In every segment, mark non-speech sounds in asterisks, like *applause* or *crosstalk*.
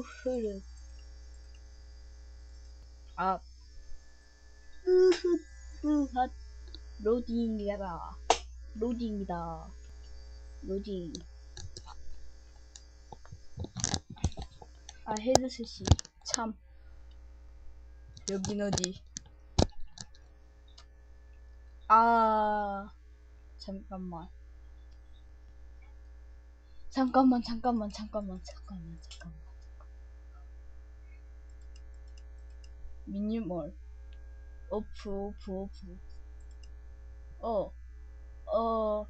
흐흐. 아. 으흐흐. 로딩이다. 로딩이다. 로딩. 아, 헤드셋이 참. 여긴 어디? 아, 잠깐만. 잠깐만, 잠깐만, 잠깐만, 잠깐만, 잠깐만. 미니멀. 오프, 오프, 오프. 어, 어,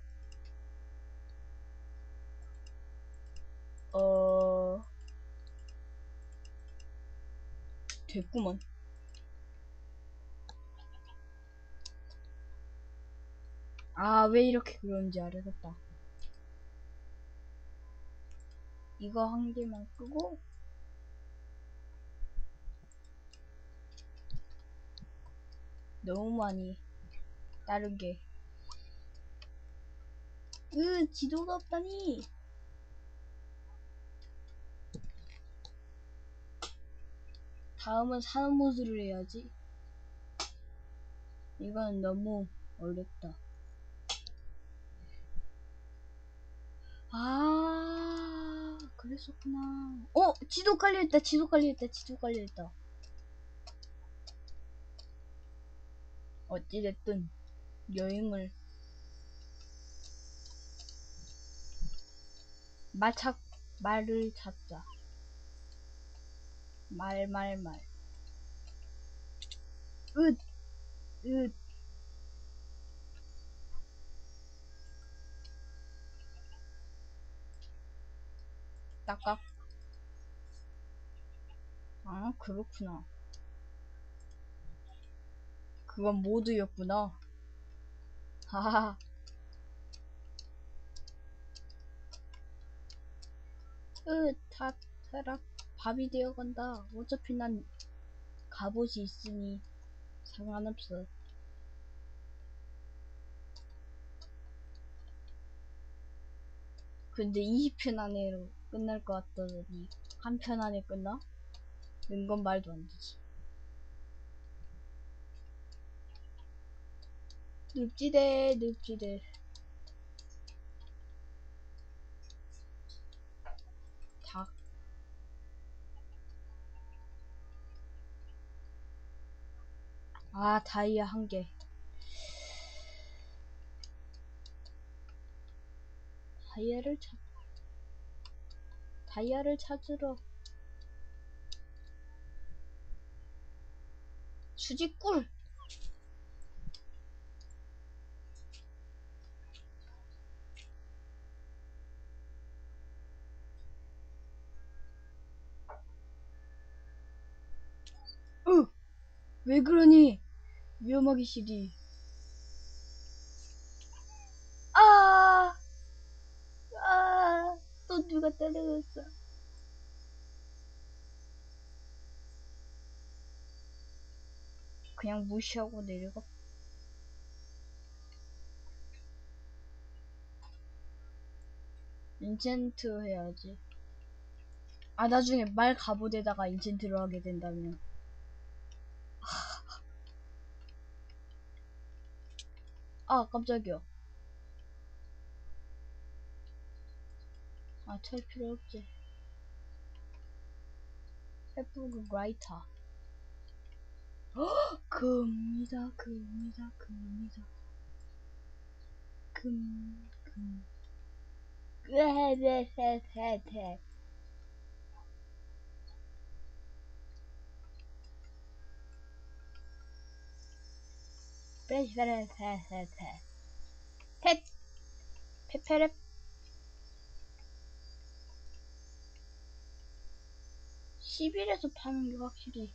어, 됐구먼. 아, 왜 이렇게 그런지 알겠다. 이거 한 개만 끄고, 너무 많이, 다른 게. 으, 지도가 없다니! 다음은 산업 모드를 해야지. 이건 너무 어렵다. 아, 그랬었구나. 어, 지도 깔려있다, 지도 깔려있다, 지도 깔려있다. 어찌됐든, 여행을. 말 찾, 말을 찾자. 말, 말, 말. 으, 으. 딱딱. 아, 그렇구나. 그건 모드였구나. 하하하. 으, 다, 타락. 밥이 되어 간다. 어차피 난 갑옷이 있으니 상관없어. 근데 20편 안에 끝날 것 같더니 한 편 안에 끝나? 는건 말도 안 되지. 늪지대, 늪지대. 닭. 아, 다이아 한 개. 다이아를 찾, 다이아를 찾으러. 수지꿀! 으! 왜 그러니? 위험하기 싫이. 아! 아! 또 누가 때려줬어. 그냥 무시하고 내려가. 인챈트 해야지. 아, 나중에 말 갑옷에다가 인챈트를 하게 된다면. 아, 깜짝이야. 아, 찰 필요 없지. 해프그 라이터. *gasps* 금이다, 금이다, 금이다. 금, 금. 으헤헤헤헤헤. 페페레페페페. 펫! 페페레. (11에서) 파는 게 확실히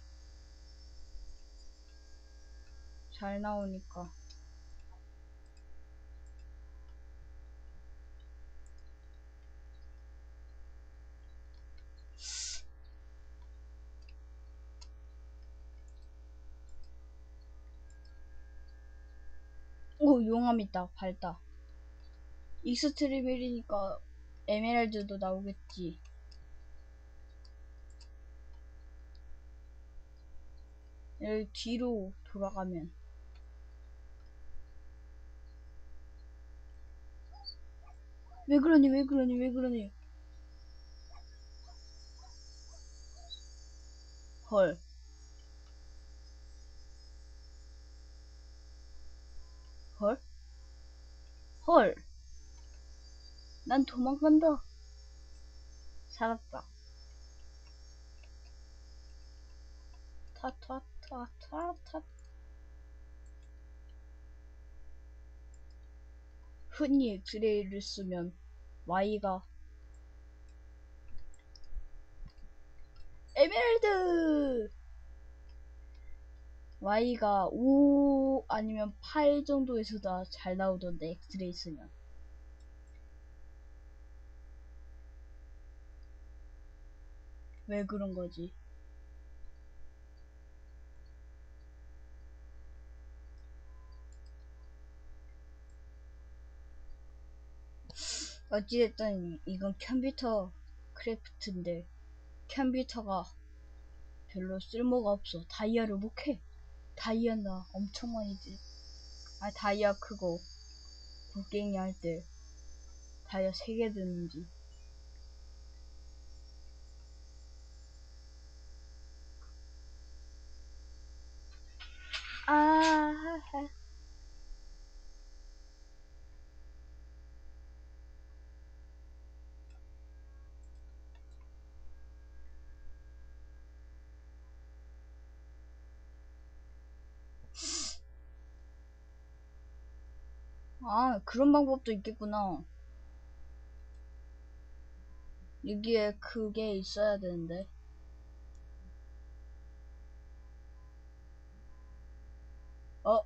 잘 나오니까 오 용암 있다. 밝다. 익스트림 1이니까 에메랄드도 나오겠지. 여기 뒤로 돌아가면. 왜 그러니 왜 그러니 왜 그러니? 헐. 헐! 난 도망간다. 살았다. 타타타타타. 흔히 엑스레이를 쓰면 Y가 에메랄드! Y가 5 아니면 8 정도에서 다잘 나오던데 엑스레이 쓰면. 왜 그런 거지? 어찌됐든 이건 컴퓨터 크래프트인데 컴퓨터가 별로 쓸모가 없어. 다이아를 못해 다이아나 엄청 많이 들. 아 다이아 크고 곡괭이 할 때 다이아 3개 드는지 아 아, 그런 방법도 있겠구나. 여기에 그게 있어야 되는데. 어?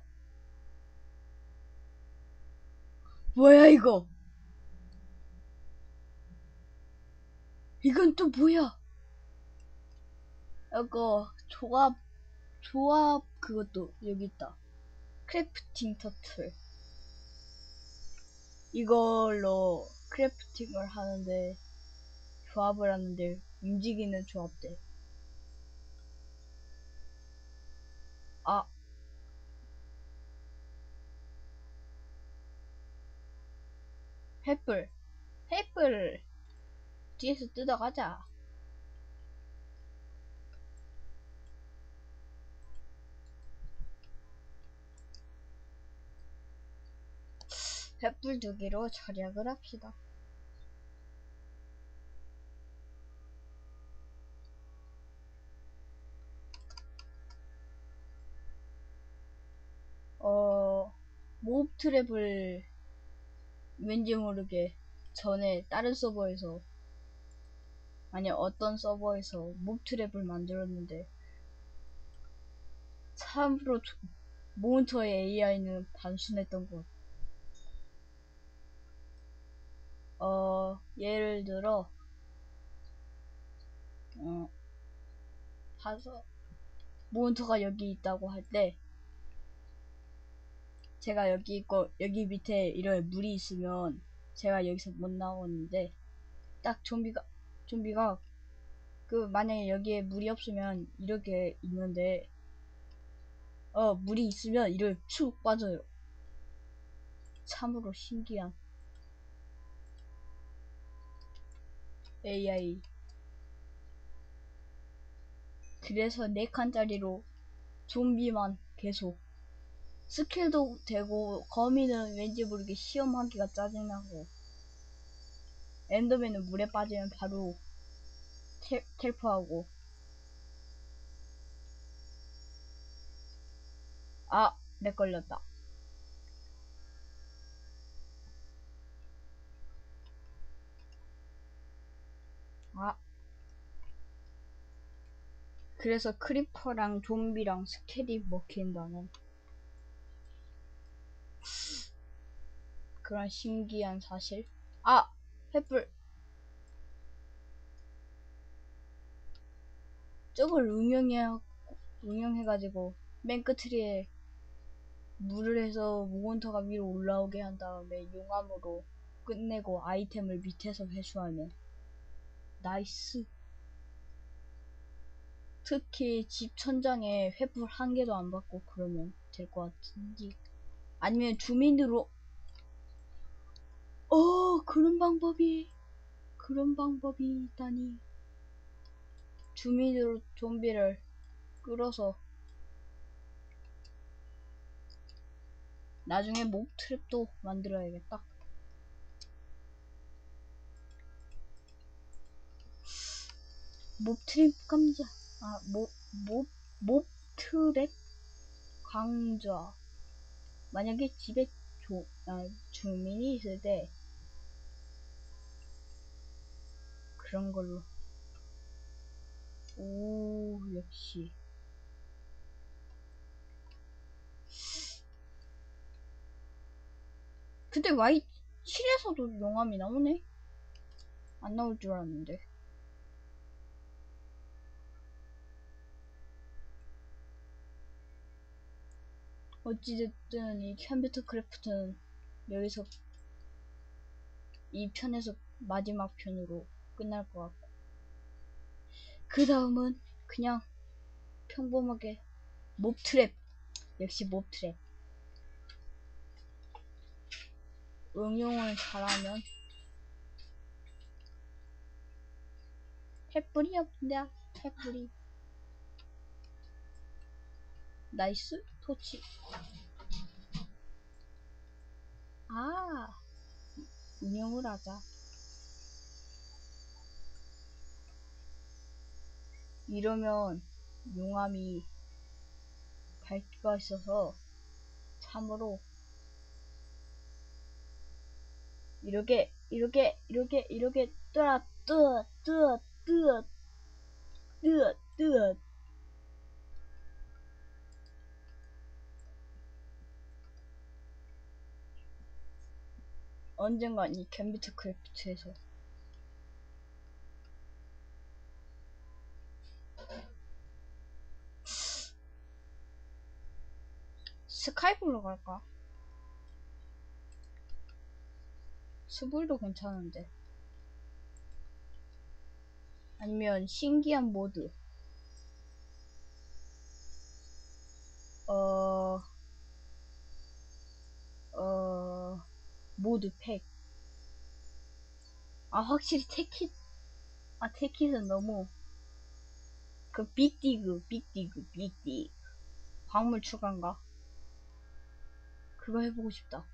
뭐야, 이거? 이건 또 뭐야? 이거, 조합, 조합, 그것도 여기 있다. 크래프팅 터틀. 이걸로 크래프팅을 하는데 조합을 하는데 움직이는 조합들. 아. 횃불. 횃불. 뒤에서 뜯어가자 개로 절약을 합시다. 어, 모브 트랩을 왠지 모르게 전에 다른 서버에서 아니 어떤 서버에서 모브 트랩을 만들었는데 참으로 몬스터의 AI는 단순했던 것 어, 예를 들어, 어, 다섯, 몬스터가 여기 있다고 할 때, 제가 여기 있고, 여기 밑에 이런 물이 있으면, 제가 여기서 못 나오는데, 딱 좀비가, 좀비가, 그, 만약에 여기에 물이 없으면, 이렇게 있는데, 어, 물이 있으면, 이를 축 빠져요. 참으로 신기한. AI 그래서 4칸짜리로 좀비만 계속. 스킬도 되고 거미는 왠지 모르게 시험하기가 짜증나고. 엔더맨은 물에 빠지면 바로 텔, 텔프하고. 아, 내 걸렸다. 아. 그래서 크리퍼랑 좀비랑 스케이 먹힌다는 그런 신기한 사실. 아! 횃불. 저걸 응용해, 응용해가지고 맨 끝에 물을 해서 모건터가 위로 올라오게 한 다음에 용암으로 끝내고 아이템을 밑에서 회수하면 나이스. 특히 집 천장에 횃불 한 개도 안 받고 그러면 될 것 같은데. 아니면 주민으로. 어 그런 방법이 그런 방법이 있다니. 주민으로 좀비를 끌어서 나중에 목 트랩도 만들어야겠다. 몹 트랩 감자. 아, 몹, 몹, 몹 트랩 강자. 만약에 집에 조, 아, 주민이 있을 때 그런 걸로. 오, 역시. 근데 Y 7에서도 용암이 나오네? 안 나올 줄 알았는데. 어찌됐든 이 컴퓨터 크래프트는 여기서 이 편에서 마지막 편으로 끝날 것 같고. 그 다음은 그냥 평범하게 몹트랩 역시 몹트랩. 응용을 잘하면 햇불이 없냐 햇불이. 나이스 토치. 아 운영을 하자. 이러면 용암이 밝기가 있어서 참으로 이렇게 이렇게 이렇게 이렇게 뜨아 뜨아 뜨아 뜨아 뜨아 뜨 언젠간 이 컴퓨터 크래프트에서. 스카이블로 갈까? 스불도 괜찮은데. 아니면 신기한 모드. 어... 어... 모드 팩. 아, 확실히 테킷, 아, 테킷은 너무, 그, 빅디그, 빅디그, 빅디. 광물 추가인가? 그거 해보고 싶다.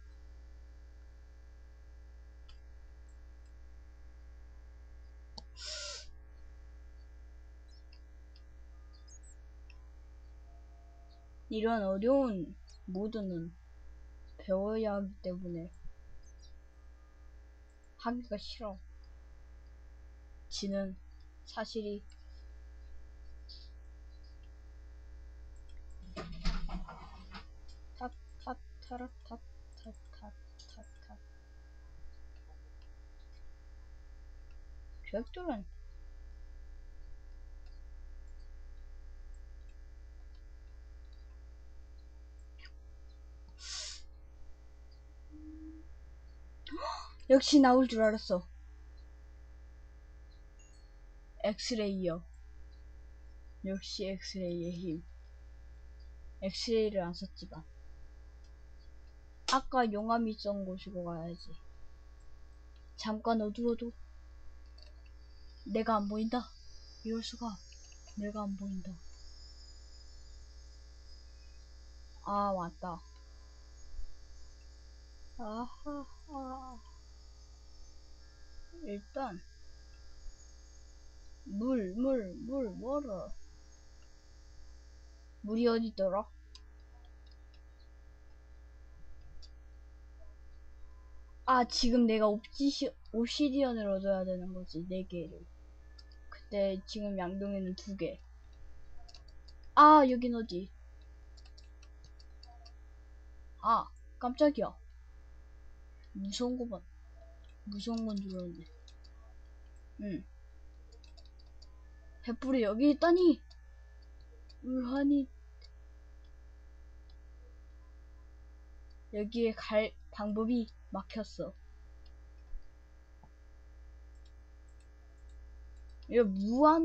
이런 어려운 모드는 배워야 하기 때문에 하기가 싫어. 지는 사실이 탑탑타라탑탑탑탑탑 벽돌은 역시 나올 줄 알았어. 엑스레이요. 역시 엑스레이의 힘. 엑스레이를 안 썼지만. 아까 용암이 있던 곳으로 가야지. 잠깐 어두워도 내가 안 보인다. 이럴 수가. 내가 안 보인다. 아, 맞다. 아하하. 일단 물, 물, 물, 뭐를 물이 어디 있더라? 아, 지금 내가 옵지시, 옵시디언을 얻어야 되는 거지, 네 개를. 그때 지금 양동이는 두 개. 아, 여긴 어디? 아, 깜짝이야. 무서운 거만. 무서운 건줄 알았네. 응. 횃불이 여기 있다니! 의한이 여기에 갈 방법이 막혔어. 이거 무한